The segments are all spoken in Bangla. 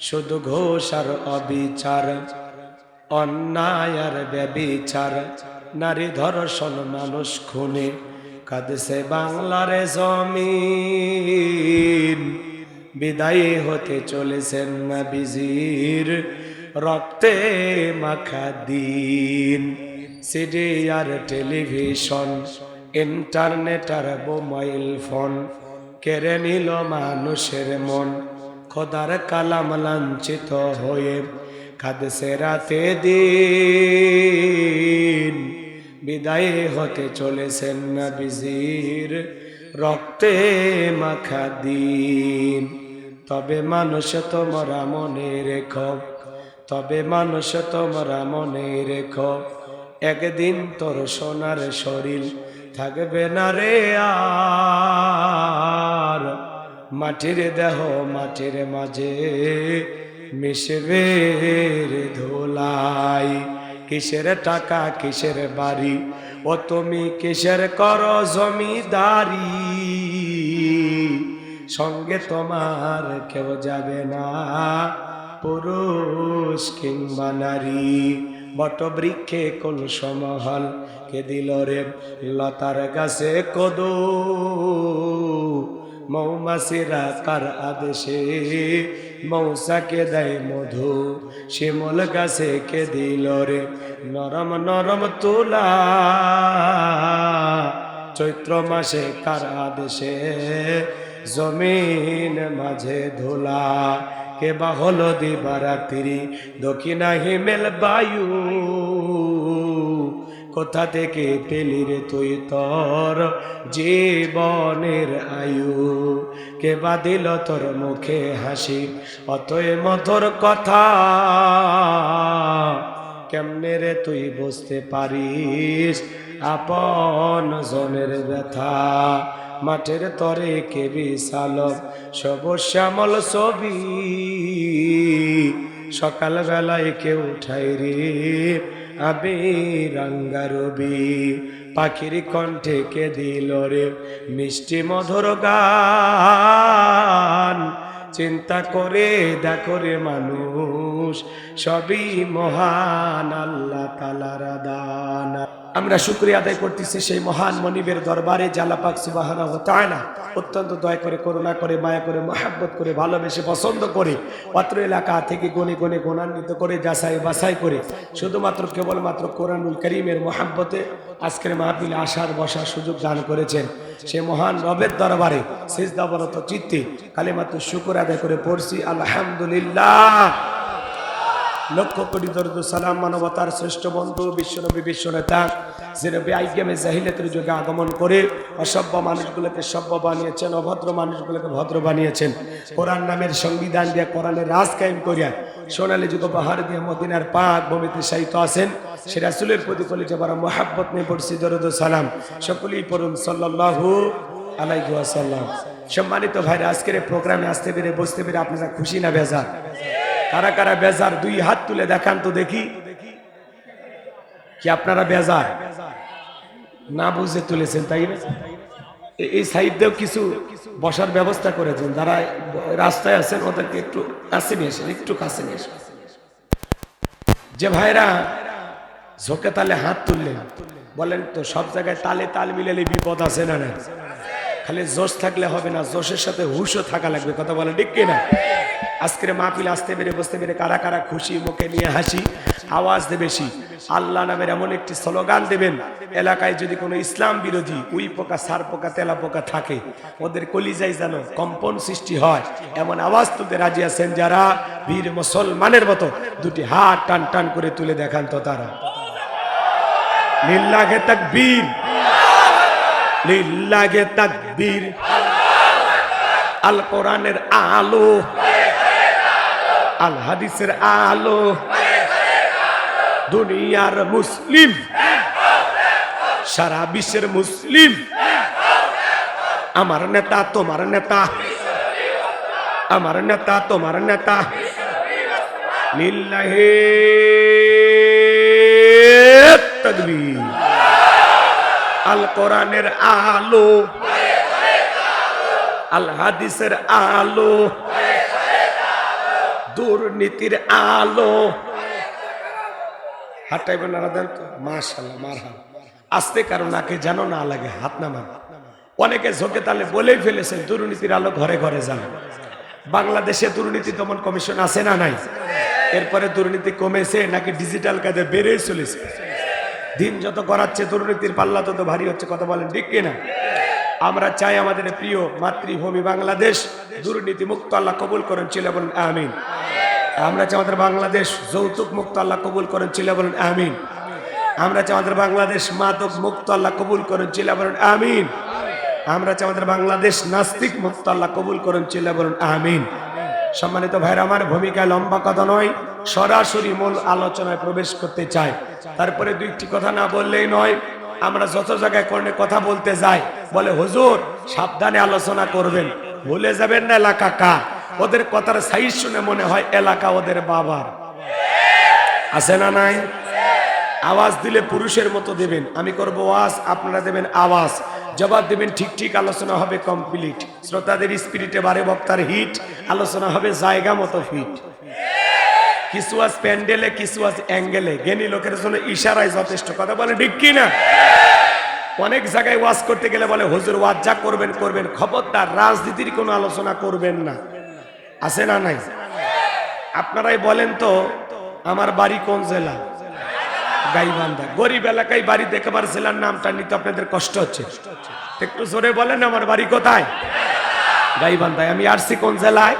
শুধু ঘোষ আর অবিচার অন্যায় আর ব্যবিচার, নারী ধর্ষণ মানুষ খুনে, কাঁদছে বাংলার জমিন। বিদায়ী হতে চলেছেন না বিজির রক্তে মাখা দিন। সিডি আর টেলিভিশন, ইন্টারনেট আর মোবাইল ফোন, কেড়ে নিল মানুষের মন। খোদার কালাম লাঞ্ছিত হয়ে কাঁদছে রাতে দিন। বিদায় হতে চলেছেন না বিজির রক্তে মাখা দিন। তবে মানুষ তোমরা মনে রেখো, তবে মানুষ তোমরা মনে রেখো, একদিন তোর সোনার শরীর থাকবে না রে আর। মাটির দেহ মাটির মাঝে মিশবে ধোলাই। কিসের টাকা, কিসের বাড়ি? ও তুমি কিসের কর জমিদারি? সঙ্গে তোমার কেউ যাবে না, পুরুষ কিংবা নারী। বট বৃক্ষে কোন সমহল কে দিল রে লতার গাছে কদু? মৌমাছিরা কার আদেশে মৌসাকে দেয় মধু। শিমল গাছে কে দিল রে? নরম নরম তুলা। চৈত্র মাসে কার আদেশে? জমিন মাঝে ধুলা। কে বা হলো দিবারাত্রি। দক্ষিণা হিমেল বায়ু। কোথা থেকে পেলি রে তুই তোর। জীবনের আয়ু কে বা দিল তোর মুখে হাসি? অতএ মধুর কথা কেমনে রে তুই বুঝতে পারিস? আপন জনের ব্যথা মাঠের তরে কে বিশাল? সবুজ শ্যামল ছবি সকাল বেলায় কেউ উঠাই রে আবে রঙ্গারবি। পাখির কণ্ঠে কে দিল রে মিষ্টি মধুর গান? চিন্তা করে দেখো রে মানুষ, সবই মহান আল্লাহ তালারা দান আমরা শুক্রিয়া আদায় করতেছি সেই মহান মনিবের দরবারে জালাপাক সুবাহানা হতায় না অত্যন্ত দয়া করে, করুণা করে, মায়া করে, মহাব্বত করে, ভালোবেসে, পছন্দ করে অত্র এলাকা থেকে গনে গনে গণান্বিত করে, যাচাই বাছাই করে, শুধুমাত্র কেবলমাত্র কোরআনুল করিমের মহাব্বতে আজকের মাহফিলে আসার, বসার সুযোগ দান করেছেন। সে মহান রবের দরবারে শেষদাবরত চিত্তে কালিমাত্র শুকুর আদায় করে পড়ছি, আলহামদুলিল্লাহ। লক্ষ কোটি দরদ সালাম মানবতার শ্রেষ্ঠ বন্ধু, বিশ্বনবী, বিশ্বনেতা যে নবী আইগেমে জাহিলাতের যুগে আগমন করে অসভ্য মানুষগুলোকে সভ্য বানিয়েছেন, অভদ্র মানুষগুলোকে ভদ্র বানিয়েছেন। কোরআন নামের সংবিধান দিয়ে কোরআনের রাজ কায়েম করিয়া সোনালী যুগ বাহার দিয়ে মদিনার পাক ভূমিতে সাহিত্য আছেন। সে রাসুলের প্রতিকূলে যাবার মহাব্বত নিয়ে পড়ছি দরদ সালাম। সকলেই পড়ুন সাল্লাহু আলাইকু আসাল্লাম সম্মানিত ভাইরা, আজকের প্রোগ্রামে আসতে পেরে বসতে পেরে আপনারা খুশি না বেজার? কারা কারা বেজার দুই হাত তুলে দেখান তো দেখি। কি আপনারা বেজার? না বুঝে তুলেছেন, তাই না? এই সাইডেও কিছু বসার ব্যবস্থা করেছেন। যারা রাস্তায় আছেন, ওদেরকে একটু কাছে নিয়ে আসেন, একটু কাছে নিয়ে আসেন। যে ভাইরা ঝোঁকে তালে হাত তুললেন, বলেন তো, সব জায়গায় তালে তাল মিলালে বিপদ আছে না খালি জোশ থাকলে হবে না, জোশের সাথে হুশও থাকা লাগবে, কথা বলে ঠিক কিনা? আজকের মাহফিল আসতে পেরে, বসতে পেরে কারা কারা খুশি, মুখে নিয়ে হাসি, আওয়াজ বেশি। আল্লাহ নামের এমন একটি স্লোগান দেবেন, এলাকায় যদি কোনো ইসলাম বিরোধী, উই পোকা, সার পোকা, তেলা পোকা থাকে, ওদের কলিজাই যেন কম্পন সৃষ্টি হয়, এমন আওয়াজ তুলতে রাজি আছেন যারা, বীর মুসলমানের মতো দুটি হাত টান টান করে তুলে দেখান তো তারা। লিল্লাহে তাকবীর। লিল্লাহে তাকবীর। আল কোরআনের আলো। আল হাদিসের আলো। দুনিয়ার মুসলিম, সারা বিশ্বের মুসলিম। আমার নেতা, তোমার নেতা। আমার নেতা, তোমার নেতা। লিল্লাহে আল কোরআনের আলো। আল হাদিসের আলো। দুর্নীতির আলো। হাতটাইবেন না দেন তো মাশাল্লাহ মার হাত আসতে কারও নাকে যেন না লাগে, হাত নামান অনেকে ঝোঁকে তাহলে বলেই ফেলেছেন, দুর্নীতির আলো ঘরে ঘরে যান। বাংলাদেশে দুর্নীতি দমন কমিশন আছে না নাই? এরপরে দুর্নীতি কমেছে নাকি ডিজিটাল কাজে বেড়েই চলেছে? দিন যত করাচ্ছে দুর্নীতির পাল্লা তত ভারী হচ্ছে, কথা বলেন ঠিক কিনা? আমরা চাই আমাদের প্রিয় মাতৃভূমি বাংলাদেশ দুর্নীতি মুক্ত আল্লাহ কবুল করেন ছিল বলেন আমিন। আমরা চাই আমাদের বাংলাদেশ যৌতুক মুক্ত আল্লাহ কবুল করেন ছিল বলেন, আমিন। আমরা চাই আমাদের বাংলাদেশ মাদক মুক্ত আল্লাহ কবুল করেন ছিল বলেন, আমিন। আমরা চাই আমাদের বাংলাদেশ নাস্তিক মুক্ত আল্লাহ কবুল করেন ছিল বলেন, আমিন। সম্মানিত ভাইরা, আমার ভূমিকায় লম্বা কথা নয়, সরাসরি মূল আলোচনায় প্রবেশ করতে চাই। তারপরে দুইটি কথা না বললেই নয়, আমরা যত জায়গায় কর্ণে কথা বলতে যাই, বলে, হুজুর, সাবধানে আলোচনা করবেন। ভুলে যাবেন না এলাকা কার? ওদের কথার সাইজ শুনে মনে হয় এলাকা ওদের বাবার। আছে না নাই? আওয়াজ দিলে পুরুষের মতো দেবেন। আমি করব ওয়াজ, আপনারা দেবেন আওয়াজ। জবাব দেবেন, ঠিক ঠিক আলোচনা হবে কমপ্লিট শ্রোতাদের স্পিরিটে বারে বক্তার হিট, আলোচনা হবে জায়গা মতো ফিট কিছু আজ প্যান্ডেলে, কিছু আজ অ্যাঙ্গেলে। জ্ঞানী লোকের জন্য ইশারায় যথেষ্ট। কথা বলে ঠিক কি না? অনেক জায়গায় ওয়াজ করতে গেলে বলে, হুজুর, ওয়াজ যা করবেন করবেন। খবরদার, রাজনীতির কোনো আলোচনা করবেন না। আছে না নাই? আপনারাই বলেন তো, আমার বাড়ি কোন জেলা? গাইবান্ধা। গরিব এলাকায় বাড়ি দেখে জেলার নামটা নিতে আপনাদের কষ্ট হচ্ছে। একটু জোরে বলেন, আমার বাড়ি কোথায়? গাইবান্ধায়। আমি আসছি কোন জেলায়?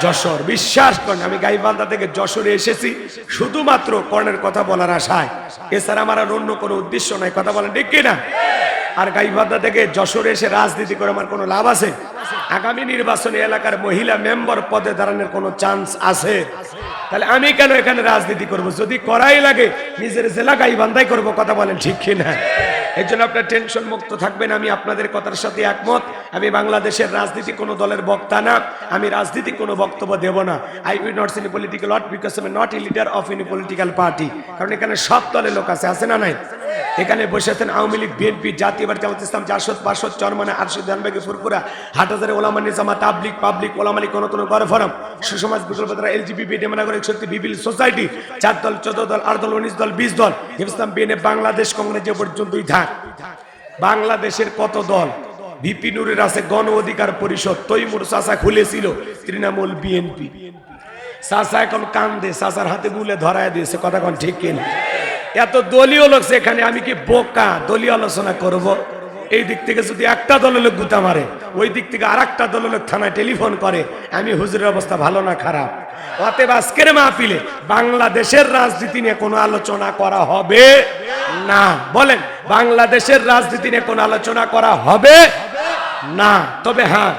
যশোর। বিশ্বাস করেন, আমি গাইবান্ধা থেকে যশোরে এসেছি, শুধুমাত্র কর্ণের কথা বলার আশায়। এছাড়া আমার আর অন্য কোনো উদ্দেশ্য নাই, কথা বলেন ঠিক কিনা? আর গাইবান্ধা থেকে যশোরে এসে রাজনীতি করে আমার কোনো লাভ আছে? আগামী নির্বাচনে এলাকার মহিলা মেম্বার পদে দাঁড়ানোর কোনো চান্স আছে? তাহলে আমি কেন এখানে রাজনীতি করব? যদি করাই লাগে, নিজের জেলা গাইবান্ধাই করব, কথা বলেন ঠিক কিনা? এর জন্য আপনার টেনশন মুক্ত থাকবেন, আমি আপনাদের কথার সাথে একমত। আমি বাংলাদেশের রাজনীতি কোনো দলের বক্তা না, আমি রাজনীতি কোনো বক্তব্য দেব না। I will not in political not because I not a leader of any political party কারণ এখানে সব দলের লোক আছে আছে না নাই? এখানে বসে আছেন Awami League, BNP, Jatiya Party, Jamaat Islam, Jasad পার্শ্বদ চরমানে, আরশদ জানবাগে ফুরপুরা হাটহাজারে, ওলামা নিজামা তাবলিক পাবলিক কোন কোন গড় ফরম, সুসমাজ বিকল্পতারা এলজিবিপি ডেমনাগরিক শক্তি বিপিল সোসাইটি, চার দল, চোদ্দ দল, আট দল, উনিশ দল, বিশ দল, ইসলাম, বিএনএ, বাংলাদেশ, কংগ্রেস যে পর্যন্তই থাক বাংলাদেশের কত দল? ভিপি নুরের আছে গণ অধিকার পরিষদ, তৈমুর চাষা খুলেছিল তৃণমূল বিএনপি। চাষা এখন কান্দে চাষার হাতে গুলে ধরায় দিয়েছে, কথা কোন ঠিক কিনা? এত দলীয় লোক সেখানে, আমি কি বোকা? দলীয় আলোচনা করব। এই দিক থেকে যদি একটা দলের লোক গুতা মারে, ওই দিক থেকে আর একটা দলের লোক থানায় টেলিফোন করে, আমি হুজুরের অবস্থা ভালো না খারাপ। অতএব আজকের মাহফিলে বাংলাদেশের রাজনীতি নিয়ে কোনো আলোচনা করা হবে না। বলেন, বাংলাদেশের রাজনীতি নিয়ে কোনো আলোচনা করা হবে না। তবে হ্যাঁ